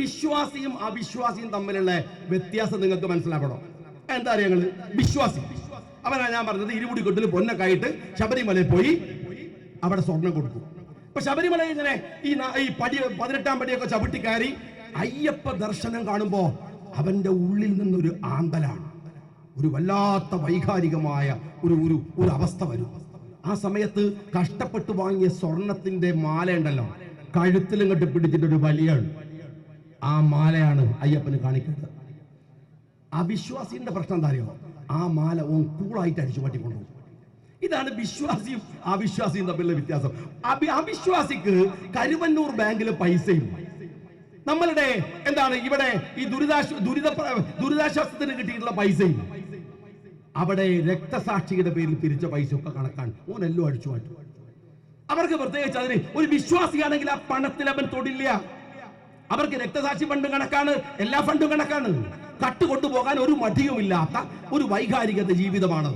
വിശ്വാസിയും അവിശ്വാസിയും തമ്മിലുള്ള വ്യത്യാസം നിങ്ങൾക്ക് മനസ്സിലാക്കണം എന്താ അറിയാ ഞങ്ങൾ വിശ്വാസി. അവനാ ഞാൻ പറഞ്ഞത് ഇരുമുടി കൊട്ടിൽ പൊന്നൊക്കെ ആയിട്ട് ശബരിമലയിൽ പോയി അവിടെ സ്വർണം കൊടുക്കും. അപ്പൊ ശബരിമല ഇങ്ങനെ ഈ ഈ പടി പതിനെട്ടാം പടിയൊക്കെ ചവിട്ടി കയറി അയ്യപ്പ ദർശനം കാണുമ്പോ അവന്റെ ഉള്ളിൽ നിന്നൊരു ആന്തലാണ് ഒരു വല്ലാത്ത വൈകാരികമായ ഒരു ഒരു ഒരു അവസ്ഥ വരും. ആ സമയത്ത് കഷ്ടപ്പെട്ട് വാങ്ങിയ സ്വർണത്തിന്റെ മാല ഉണ്ടല്ലോ. കഴുത്തിലും കെട്ടിപ്പിടിച്ചിട്ടൊരു പിടിച്ചിട്ട് ഒരു വലിയാണ് ആ മാലയാണ് അയ്യപ്പന് കാണിക്കേണ്ടത് അവിശ്വാസിന്റെ പ്രശ്നം എന്താ അറിയോ ആ മാല ഓൻ കൂളായിട്ട് അടിച്ചു പറ്റിക്കൊണ്ടു ഇതാണ് വിശ്വാസിയും അവിശ്വാസിയും തമ്മിലുള്ള വ്യത്യാസം. അവിശ്വാസിക്ക് കരുവന്നൂർ ബാങ്കിൽ പൈസയും. നമ്മളുടെ എന്താണ് ഇവിടെ ഈ ദുരിതാശ്വ ദുരിത ദുരിതാശ്വാസത്തിന് കിട്ടിയിട്ടുള്ള പൈസയും. അവിടെ രക്തസാക്ഷിയുടെ പേരിൽ പിരിച്ച പൈസ ഒക്കെ കണക്കാണ് ഓൻ എല്ലാം അടിച്ചു മാറ്റും അവർക്ക് പ്രത്യേകിച്ച് അതിന് ഒരു വിശ്വാസിയാണെങ്കിൽ ആ പണത്തിൽ അവൻ തൊടില്ല. അവർക്ക് രക്തസാക്ഷി ഫണ്ട് കണക്കാണ് എല്ലാ ഫണ്ടും കണക്കാണ്. കട്ട് കൊണ്ടുപോകാൻ ഒരു മടിയുമില്ലാത്ത ഒരു വൈകാരികത ജീവിതമാണ്.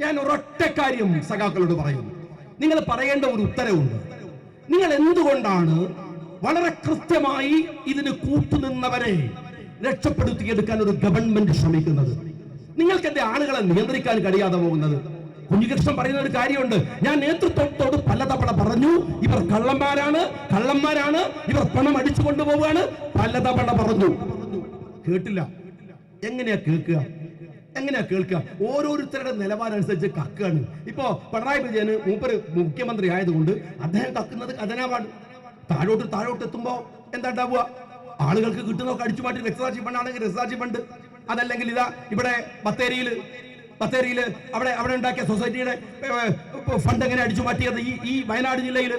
ഞാൻ ഒരൊറ്റ കാര്യം സഖാക്കളോട് പറയുന്നു. നിങ്ങൾ പറയേണ്ട ഒരു ഉത്തരവുണ്ട്. നിങ്ങൾ എന്തുകൊണ്ടാണ് വളരെ കൃത്യമായി ഇതിന് കൂട്ടുനിന്നവരെ രക്ഷപ്പെടുത്തിയെടുക്കാൻ ഒരു ഗവൺമെന്റ് ശ്രമിക്കുന്നത്? നിങ്ങൾക്ക് എന്റെ ആളുകളെ നിയന്ത്രിക്കാൻ കഴിയാതെ പോകുന്നത്? കുഞ്ഞികൃഷ്ണൻ പറയുന്ന ഒരു കാര്യമുണ്ട്. ഞാൻ നേതൃത്വത്തോട് പലതവണ പറഞ്ഞു ഇവർ കള്ളന്മാരാണ് കള്ളന്മാരാണ് ഇവർ പണം അടിച്ചു കൊണ്ടുപോവുകയാണ്. പലതവണ പറഞ്ഞു. കേട്ടില്ല? എങ്ങനെയാ കേൾക്കുക? എങ്ങനെയാ കേൾക്കുക? ഓരോരുത്തരുടെ നിലവാരം അനുസരിച്ച് കക്കുകയാണ്. ഇപ്പോ പിണറായി വിജയന് മൂപ്പര് മുഖ്യമന്ത്രി ആയതുകൊണ്ട് അദ്ദേഹം കക്കുന്നത് കഥനാവാണ് താഴോട്ട് താഴോട്ട് എത്തുമ്പോ എന്താ ഉണ്ടാവുക? ആളുകൾക്ക് കിട്ടുന്നതൊക്കെ അടിച്ചു മാറ്റി രക്തസാക്ഷി ഫണ്ടാണെങ്കിൽ രക്തസാക്ഷി ഫണ്ട്. അതല്ലെങ്കിൽ ഇതാ ഇവിടെ ബത്തേരിയിൽ ബത്തേരിയിൽ അവിടെ അവിടെ ഉണ്ടാക്കിയ സൊസൈറ്റിയുടെ ഫണ്ട് എങ്ങനെ അടിച്ചു മാറ്റിയത് ഈ ഈ വയനാട് ജില്ലയിൽ?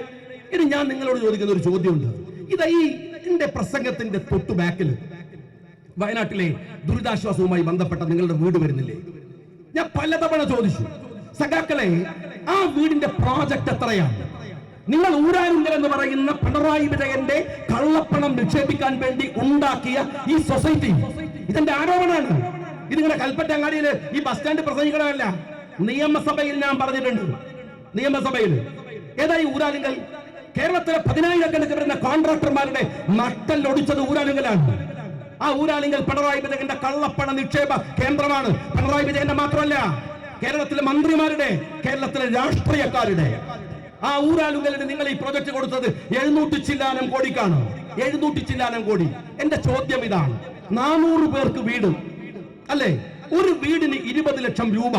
ഇനി ഞാൻ നിങ്ങളോട് ചോദിക്കുന്ന ഒരു ചോദ്യമുണ്ട്. ഇതാ ഈ എന്റെ പ്രസംഗത്തിന്റെ തൊട്ടു ബാക്കിൽ വയനാട്ടിലെ ദുരിതാശ്വാസവുമായി ബന്ധപ്പെട്ട നിങ്ങളുടെ വീട് വരുന്നില്ലേ? ഞാൻ പലതവണ ചോദിച്ചു. സഖാക്കളെ ആ വീടിന്റെ പ്രോജക്റ്റ് എത്രയാണ്? നിങ്ങൾ ഊരാനുങ്കൽ എന്ന് പറയുന്ന പിണറായി വിജയന്റെ കള്ളപ്പണം നിക്ഷേപിക്കാൻ വേണ്ടി ഉണ്ടാക്കിയ ഈ സൊസൈറ്റി ഇതെന്റെ ആരോപണമാണ്. ഇത് ഇതിങ്ങനെ കൽപ്പറ്റങ്ങാടിയിൽ ഈ ബസ് സ്റ്റാൻഡ് പ്രസംഗിക്കണമല്ല നിയമസഭയിൽ ഞാൻ പറഞ്ഞിട്ടുണ്ട്. നിയമസഭയിൽ. ഏതായി ഊരാലുങ്കൽ കേരളത്തിലെ പതിനായിരക്കണക്കിന് വരുന്ന കോൺട്രാക്ടർമാരുടെ നട്ടല്ലൊടിച്ചത് ഊരാലുങ്കലാണ് ആ ഊരാലിങ്കൽ പിണറായി വിജയന്റെ കള്ളപ്പണ നിക്ഷേപ കേന്ദ്രമാണ്. പിണറായി വിജയന്റെ മാത്രമല്ല കേരളത്തിലെ മന്ത്രിമാരുടെ കേരളത്തിലെ രാഷ്ട്രീയക്കാരുടെ. ആ ഊരാലുങ്കലിന് നിങ്ങൾ ഈ പ്രൊജക്ട് കൊടുത്തത് എഴുന്നൂറ്റി ചില്ലാനം കോടിക്കാണ്. എഴുന്നൂറ്റി ചില്ലാനം കോടി. എന്റെ ചോദ്യം ഇതാണ്. നാനൂറ് പേർക്ക് വീട്. അല്ലേ? ഒരു വീടിന് ഇരുപത് ലക്ഷം രൂപ.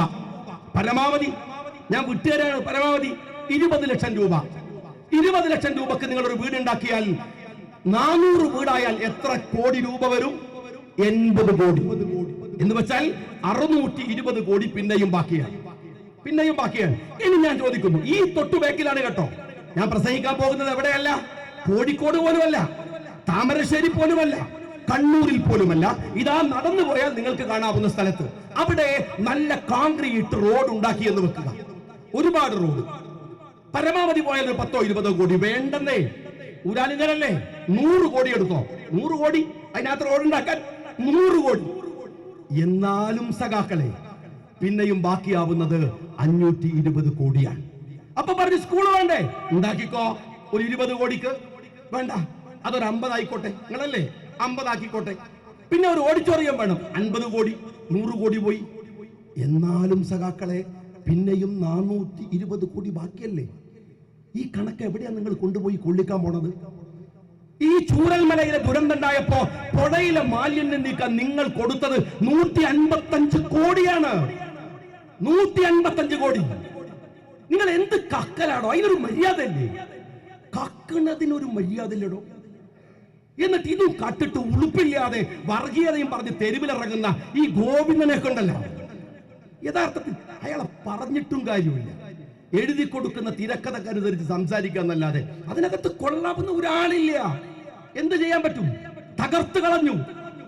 പരമാവധി. ഞാൻ വിട്ടുതരാണ് പരമാവധി ഇരുപത് ലക്ഷം രൂപ. ഇരുപത് ലക്ഷം രൂപക്ക് നിങ്ങൾ ഒരു വീട് ഉണ്ടാക്കിയാൽ നാനൂറ് വീടായാൽ എത്ര കോടി രൂപ വരും? എൺപത് കോടി. എന്ന് വെച്ചാൽ അറുന്നൂറ്റി ഇരുപത് കോടി പിന്നെയും ബാക്കിയാണ്. പിന്നെയും ബാക്കിയാണ്. ഇനി ഞാൻ ചോദിക്കുന്നു ഈ തൊട്ടു ബാക്കിലാണ് കേട്ടോ. ഞാൻ പ്രസംഗിക്കാൻ പോകുന്നത് എവിടെയല്ല? കോഴിക്കോട് പോലുമല്ല താമരശ്ശേരി പോലുമല്ല കണ്ണൂരിൽ പോലുമല്ല. ഇതാ നടന്നു പോയാൽ നിങ്ങൾക്ക് കാണാവുന്ന സ്ഥലത്ത്. അവിടെ നല്ല കോൺക്രീറ്റ് റോഡ് ഉണ്ടാക്കി എന്ന് വെക്കുക. ഒരുപാട് റോഡ് പരമാവധി പോയാൽ ഒരു പത്തോ ഇരുപതോ കോടി വേണ്ടെന്നേ. ഊരാലിങ്ങനല്ലേ നൂറ് കോടി എടുത്തോ? നൂറ് കോടി? അതിനകത്ത് റോഡ് ഉണ്ടാക്കാൻ നൂറ് കോടി. എന്നാലും സഖാക്കളെ പിന്നെയും ബാക്കിയാവുന്നത് അഞ്ഞൂറ്റി ഇരുപത് കോടിയാണ്. അപ്പൊ പറഞ്ഞു സ്കൂൾ വേണ്ടേ? ഉണ്ടാക്കിക്കോ. ഒരു ഇരുപത് കോടിക്ക്. വേണ്ട. അതൊരു അമ്പതായിക്കോട്ടെ. നിങ്ങളല്ലേ? അമ്പതാക്കിക്കോട്ടെ. പിന്നെ ഒരു ഓഡിറ്റോറിയം വേണം. അൻപത് കോടി നൂറ് കോടി പോയി. എന്നാലും സഖാക്കളെ പിന്നെയും നാനൂറ്റി ഇരുപത് കോടി ബാക്കിയല്ലേ? ഈ കണക്ക് എവിടെയാണ് നിങ്ങൾ കൊണ്ടുപോയി കൊള്ളിക്കാൻ പോണത്? ഈ ചൂരൽമലയിലെ ദുരന്തമുണ്ടായപ്പോ പുഴയിലെ മാലിന്യം നീക്കാൻ നിങ്ങൾ കൊടുത്തത് നൂറ്റി അൻപത്തഞ്ച് കോടിയാണ്. നൂറ്റി അൻപത്തഞ്ച് കോടി. നിങ്ങൾ എന്ത് കക്കലാണോ അതിനൊരു മര്യാദ അല്ലേ കക്കുന്നതിനൊരു മര്യാദ ഇല്ലടോ എന്നിട്ട് ഇതും കട്ടിട്ട് ഉളുപ്പില്ലാതെ വർഗീയതയും പറഞ്ഞ് തെരുവിലിറങ്ങുന്ന ഈ ഗോവിന്ദനെ കൊണ്ടല്ല? യഥാർത്ഥത്തിൽ അയാളെ പറഞ്ഞിട്ടും കാര്യമില്ല. എഴുതി കൊടുക്കുന്ന തിരക്കഥക്കനുസരിച്ച് സംസാരിക്കാന്നല്ലാതെ അതിനകത്ത് കൊള്ളാവുന്ന ഒരാളില്ല. എന്ത് ചെയ്യാൻ പറ്റും? തകർത്ത് കളഞ്ഞു.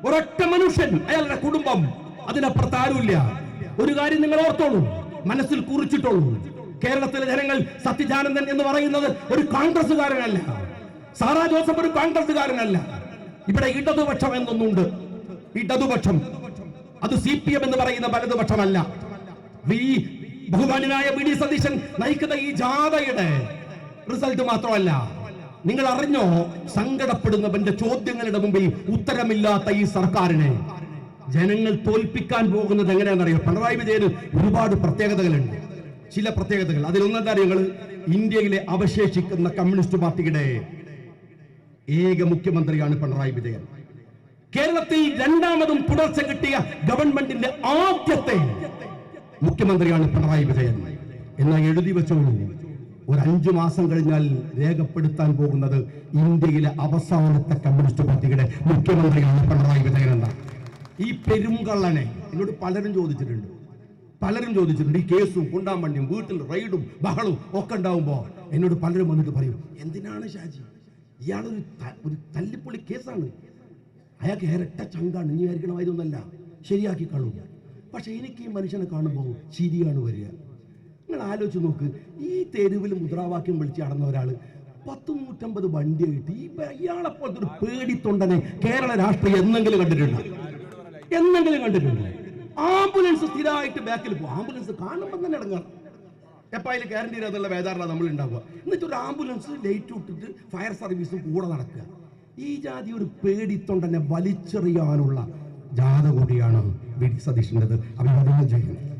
ഒരൊറ്റ മനുഷ്യൻ അയാളുടെ കുടുംബം. അതിനപ്പുറത്ത് ആരുമില്ല. ഒരു കാര്യം നിങ്ങൾ ഓർത്തോളൂ. മനസ്സിൽ കുറിച്ചിട്ടോളൂ. കേരളത്തിലെ ജനങ്ങൾ സത്യജാനന്ദൻ എന്ന് പറയുന്നത് ഒരു കോൺഗ്രസ്സുകാരനല്ല. സാറാ ജോസഫ് ഒരു കോൺഗ്രസ്സുകാരനല്ല. ഇവിടെ ഇടതുപക്ഷം എന്നൊന്നുണ്ട്. ഇടതുപക്ഷം. അത് സി പി എം എന്ന് പറയുന്ന വലതുപക്ഷമല്ല. ബഹുമാനായ വി ഡി സതീശൻ നയിക്കുന്ന ഈ ജാഥയുടെ റിസൾട്ട് മാത്രമല്ല. നിങ്ങൾ അറിഞ്ഞോ സങ്കടപ്പെടുന്നവന്റെ ചോദ്യങ്ങളുടെ മുമ്പിൽ ഉത്തരമില്ലാത്ത ഈ സർക്കാരിനെ ജനങ്ങൾ തോൽപ്പിക്കാൻ പോകുന്നത് എങ്ങനെയാണെന്നറിയോ? പിണറായി വിജയന് ഒരുപാട് പ്രത്യേകതകളുണ്ട്. ചില പ്രത്യേകതകൾ. അതിലൊന്നെന്താ കാര്യങ്ങൾ ഇന്ത്യയിലെ അവശേഷിക്കുന്ന കമ്മ്യൂണിസ്റ്റ് പാർട്ടിയുടെ ഏക മുഖ്യമന്ത്രിയാണ് പിണറായി വിജയൻ. കേരളത്തിൽ രണ്ടാമതും പുലർച്ചെ കിട്ടിയ ഗവൺമെന്റിന്റെ ആദ്യത്തെ മുഖ്യമന്ത്രിയാണ് പിണറായി വിജയൻ. എന്നാൽ എഴുതി വെച്ചോളൂ. ഒരു അഞ്ചു മാസം കഴിഞ്ഞാൽ രേഖപ്പെടുത്താൻ പോകുന്നത് ഇന്ത്യയിലെ അവസാനത്തെ കമ്മ്യൂണിസ്റ്റ് പാർട്ടിയുടെ മുഖ്യമന്ത്രിയാണ് പിണറായി വിജയൻ എന്ന. ഈ പെരുങ്കള്ളനെ എന്നോട് പലരും ചോദിച്ചിട്ടുണ്ട്. പലരും ചോദിച്ചിട്ടുണ്ട്. ഈ കേസും കുണ്ടാമണ്ണിയും വീട്ടിൽ റൈഡും ബഹളും ഒക്കെ ഉണ്ടാവുമ്പോ എന്നോട് പലരും വന്നിട്ട് പറയും എന്തിനാണ് ഷാജി? ഇയാളൊരു ഒരു തല്ലിപ്പൊളി കേസാണ്. അയാൾക്ക് ഇരട്ട ചങ്കാണ്. ഇനി ആയിരിക്കണമായതൊന്നല്ല ശരിയാക്കി കളൂ പക്ഷെ എനിക്ക് ഈ മനുഷ്യനെ കാണുമ്പോൾ ചിരിയാണ് വരിക. നിങ്ങൾ ആലോചിച്ച് നോക്ക് ഈ തെരുവിൽ മുദ്രാവാക്യം വിളിച്ച് നടന്ന ഒരാൾ പത്ത് നൂറ്റമ്പത് വണ്ടി കിട്ടി ഈ പോലത്തെ ഒരു പേടിത്തൊണ്ടനെ കേരള രാഷ്ട്രീയം എന്നെങ്കിലും കണ്ടിട്ടുണ്ട്? എന്നെങ്കിലും കണ്ടിട്ടുണ്ട്? ആംബുലൻസ് സ്ഥിരമായിട്ട് ബാക്കിൽ പോകും. ആംബുലൻസ് കാണുമ്പോൾ തന്നെ ഇടങ്ങാറ്. എപ്പോൾ അതിൽ കയറേണ്ടി എന്നുള്ള വേദാറിലാണ് നമ്മൾ ഉണ്ടാവുക. എന്നിട്ട് ഒരു ആംബുലൻസ് ലൈറ്റ് ഇട്ടിട്ട് ഫയർ സർവീസും കൂടെ നടക്കുക. ഈ ജാതി ഒരു പേടിത്തൊണ്ടനെ വലിച്ചെറിയാനുള്ള ജാഥ കൂടിയാണ് വി ഡി സതീഷിന്റെത് അഭിവാദ്യം ചെയ്യുന്നത്